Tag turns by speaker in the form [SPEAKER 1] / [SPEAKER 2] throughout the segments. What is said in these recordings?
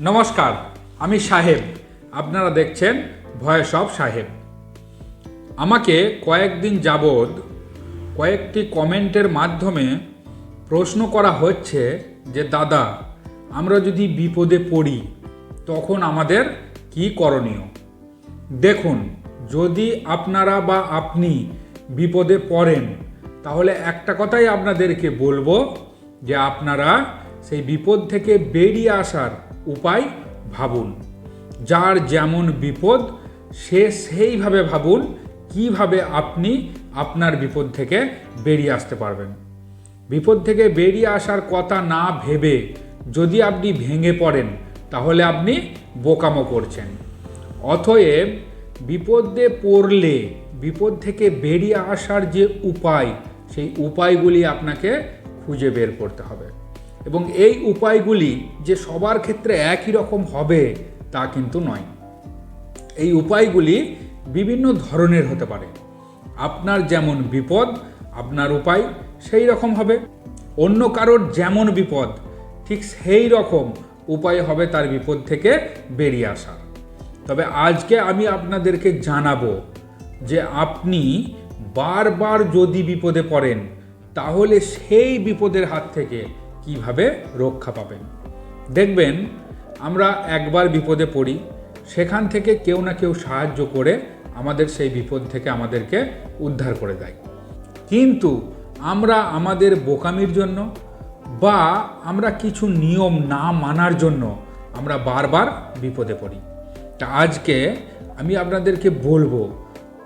[SPEAKER 1] নমস্কার, আমি সাহেব। আপনারা দেখছেন ভয়েস অফ সাহেব। আমাকে কয়েকদিন যাবৎ কয়েকটি কমেন্টের মাধ্যমে প্রশ্ন করা হচ্ছে যে, দাদা, আমরা যদি বিপদে পড়ি, তখন আমাদের কি করণীয়? দেখুন, যদি আপনারা বা আপনি বিপদে পড়েন, তাহলে একটা কথাই আপনাদেরকে বলব যে, আপনারা সেই বিপদ থেকে বেরিয়ে আসার উপায় ভাবুন। যার যেমন বিপদ, সে সেইভাবে ভাবুন কীভাবে আপনি আপনার বিপদ থেকে বেরিয়ে আসতে পারবেন। বিপদ থেকে বেরিয়ে আসার কথা না ভেবে যদি আপনি ভেঙে পড়েন, তাহলে আপনি বোকামো করছেন। অতএব বিপদে পড়লে, বিপদ থেকে বেরিয়ে আসার যে উপায়, সেই উপায়গুলি আপনাকে খুঁজে বের করতে হবে। এবং এই উপায়গুলি যে সবার ক্ষেত্রে একই রকম হবে তা কিন্তু নয়। এই উপায়গুলি বিভিন্ন ধরনের হতে পারে। আপনার যেমন বিপদ, আপনার উপায় সেই রকম হবে। অন্য কারোর যেমন বিপদ, ঠিক সেই রকম উপায় হবে তার বিপদ থেকে বেরিয়ে আসার তবে আজকে আমি আপনাদেরকে জানাব যে আপনি বারবার যদি বিপদে পড়েন, তাহলে সেই বিপদের হাত থেকে কীভাবে রক্ষা পাবেন। দেখবেন, আমরা একবার বিপদে পড়ি, সেখান থেকে কেউ না কেউ সাহায্য করে আমাদের সেই বিপদ থেকে আমাদেরকে উদ্ধার করে দেয়। কিন্তু আমরা আমাদের বোকামির জন্য বা আমরা কিছু নিয়ম না মানার জন্য আমরা বারবার বিপদে পড়ি। তা আজকে আমি আপনাদেরকে বলব,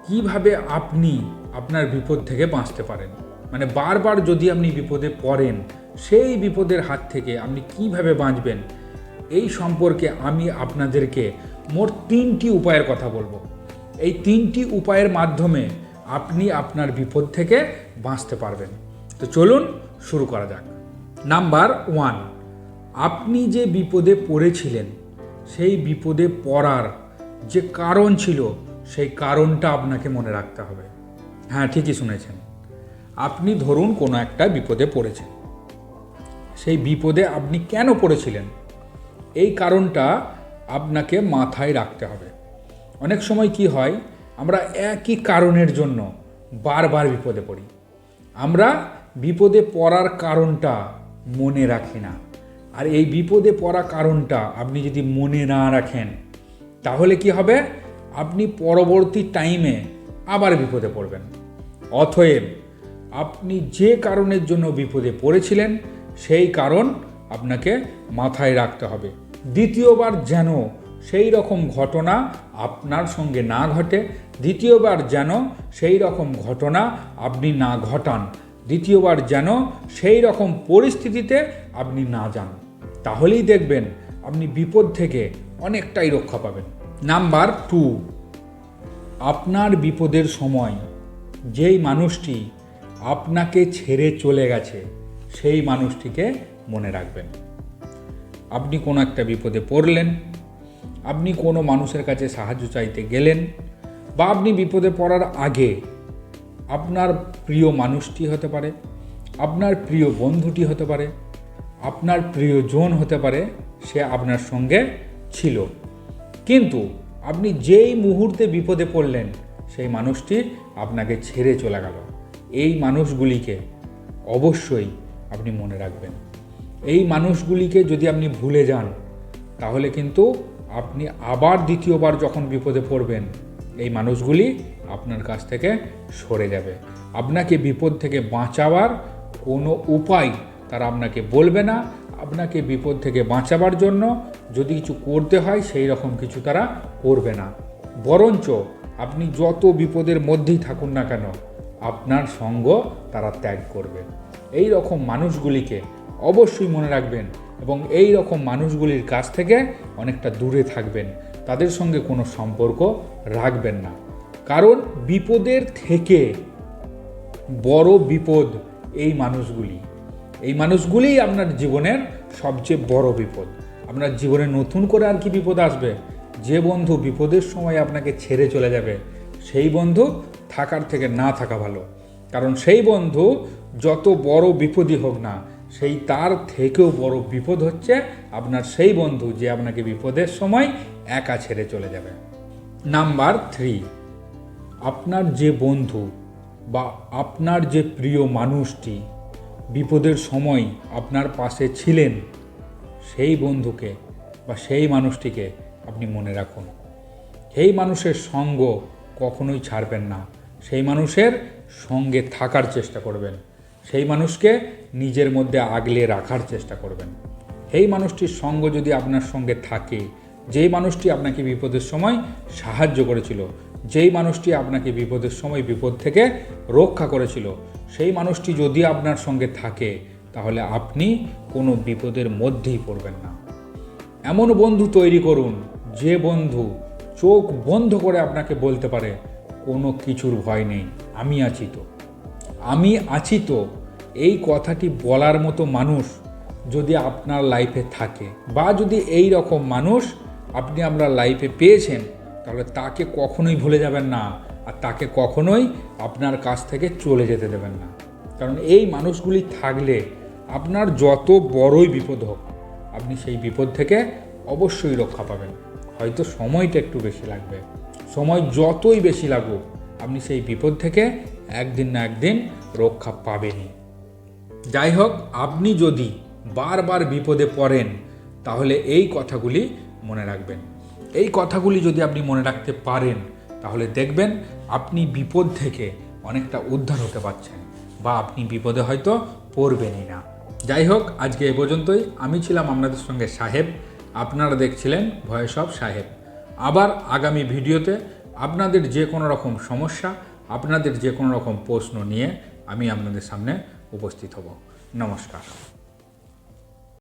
[SPEAKER 1] কীভাবে আপনি আপনার বিপদ থেকে বাঁচতে পারেন। মানে বারবার যদি আপনি বিপদে পড়েন, সেই বিপদের হাত থেকে আপনি কীভাবে বাঁচবেন? এই সম্পর্কে আমি আপনাদেরকে মোট তিনটি উপায়ের কথা বলব। এই তিনটি উপায়ের মাধ্যমে আপনি আপনার বিপদ থেকে বাঁচতে পারবেন। তো চলুন শুরু করা যাক। নাম্বার ওয়ান, আপনি যে বিপদে পড়েছিলেন, সেই বিপদে পড়ার যে কারণ ছিল, সেই কারণটা আপনাকে মনে রাখতে হবে। হ্যাঁ ঠিকই শুনেছেন। আপনি ধরুন কোনো একটা বিপদে পড়েছেন। সেই বিপদে আপনি কেন পড়েছিলেন? এই কারণটা আপনাকে মাথায় রাখতে হবে। অনেক সময় কি হয়, আমরা একই কারণের জন্য বারবার বিপদে পড়ি। আমরা বিপদে পড়ার কারণটা মনে রাখি না। আর এই বিপদে পড়া কারণটা আপনি যদি মনে না রাখেন, তাহলে কি হবে? আপনি পরবর্তী টাইমে আবার বিপদে পড়বেন। অতএব আপনি যে কারণের জন্য বিপদে পড়েছিলেন, সেই কারণ আপনাকে মাথায় রাখতে হবে। দ্বিতীয়বার যেন সেই রকম ঘটনা আপনার সঙ্গে না ঘটে, দ্বিতীয়বার যেন সেই রকম ঘটনা আপনি না ঘটান, দ্বিতীয়বার যেন সেই রকম পরিস্থিতিতে আপনি না যান। তাহলেই দেখবেন আপনি বিপদ থেকে অনেকটাই রক্ষা পাবেন। নাম্বার টু আপনার বিপদের সময় যেই মানুষটি আপনাকে ছেড়ে চলে গেছে। সেই মানুষটিকে মনে রাখবেন। আপনি কোনো একটা বিপদে পড়লেন, আপনি কোনো মানুষের কাছে সাহায্য চাইতে গেলেন, বা আপনি বিপদে পড়ার আগে আপনার প্রিয় মানুষটি হতে পারে, আপনার প্রিয় বন্ধুটি হতে পারে, আপনার প্রিয় প্রিয়জন হতে পারে, সে আপনার সঙ্গে ছিল। কিন্তু আপনি যেই মুহূর্তে বিপদে পড়লেন, সেই মানুষটি আপনাকে ছেড়ে চলে গেল। এই মানুষগুলিকে অবশ্যই আপনি মনে রাখবেন। এই মানুষগুলিকে যদি আপনি ভুলে যান, তাহলে কিন্তু আপনি আবার দ্বিতীয়বার যখন বিপদে পড়বেন, এই মানুষগুলি আপনার কাছ থেকে সরে যাবে। আপনাকে বিপদ থেকে বাঁচাবার কোনো উপায় তারা আপনাকে বলবে না। আপনাকে বিপদ থেকে বাঁচাবার জন্য যদি কিছু করতে হয়, সেই রকম কিছু তারা করবে না। বরঞ্চ আপনি যত বিপদের মধ্যেই থাকুন না কেন আপনার সঙ্গ তারা ত্যাগ করবে। এই রকম মানুষগুলিকে অবশ্যই মনে রাখবেন এবং এই রকম মানুষগুলির কাছ থেকে অনেকটা দূরে থাকবেন। তাদের সঙ্গে কোনো সম্পর্ক রাখবেন না। কারণ বিপদের থেকে বড় বিপদ এই মানুষগুলি। এই মানুষগুলিই আপনার জীবনের সবচেয়ে বড় বিপদ। আপনার জীবনে নতুন করে আর কি বিপদ আসবে? যে বন্ধু বিপদের সময় আপনাকে ছেড়ে চলে যাবে, সেই বন্ধু থাকার থেকে না থাকা ভালো। কারণ সেই বন্ধু যত বড় বিপদই হোক না, সেই তার থেকেও বড় বিপদ হচ্ছে আপনার সেই বন্ধু যে আপনাকে বিপদের সময় একা ছেড়ে চলে যাবে। নাম্বার থ্রি, আপনার যে বন্ধু বা আপনার যে প্রিয় মানুষটি বিপদের সময় আপনার পাশে ছিলেন, সেই বন্ধুকে বা সেই মানুষটিকে আপনি মনে রাখুন। সেই মানুষের সঙ্গ কখনোই ছাড়বেন না। সেই মানুষের সঙ্গে থাকার চেষ্টা করবেন। সেই মানুষকে নিজের মধ্যে আগলে রাখার চেষ্টা করবেন। সেই মানুষটির সঙ্গ যদি আপনার সঙ্গে থাকে, যেই মানুষটি আপনাকে বিপদের সময় সাহায্য করেছিল, যেই মানুষটি আপনাকে বিপদের সময় বিপদ থেকে রক্ষা করেছিল, সেই মানুষটি যদি আপনার সঙ্গে থাকে, তাহলে আপনি কোনো বিপদের মধ্যেই পড়বেন না। এমন বন্ধু তৈরি করুন, যে বন্ধু চোখ বন্ধ করে আপনাকে বলতে পারে কোনো কিছুর ভয় নেই। আমি আছি তো। আমি আছি তো। এই কথাটি বলার মতো মানুষ যদি আপনার লাইফে থাকে বা যদি এই রকম মানুষ আপনি আপনার লাইফে পেয়েছেন, তাহলে তাকে কখনোই ভুলে যাবেন না আর তাকে কখনোই আপনার কাছ থেকে চলে যেতে দেবেন না। কারণ এই মানুষগুলি থাকলে আপনার যত বড়ই বিপদ হোক, আপনি সেই বিপদ থেকে অবশ্যই রক্ষা পাবেন। হয়তো সময়টা একটু বেশি লাগবে। সময় যতই বেশি লাগুক, আপনি সেই বিপদ থেকে একদিন না একদিন রক্ষা পাবেনই। যাই হোক, আপনি যদি বারবার বিপদে পড়েন, তাহলে এই কথাগুলি মনে রাখবেন। এই কথাগুলি যদি আপনি মনে রাখতে পারেন, তাহলে দেখবেন আপনি বিপদ থেকে অনেকটা উদ্ধার হতে পারছেন বা আপনি বিপদে হয়তো পড়বেনই না। যাই হোক, আজকে এ পর্যন্তই। আমি ছিলাম আপনাদের সঙ্গে সাহেব। আপনারা দেখছিলেন ভয়েস অফ সাহেব। আবার আগামী ভিডিওতে আপনাদের যে কোনো রকম সমস্যা, আপনাদের যে কোনো রকম প্রশ্ন নিয়ে আমি আপনাদের সামনে উপস্থিত হব। নমস্কার।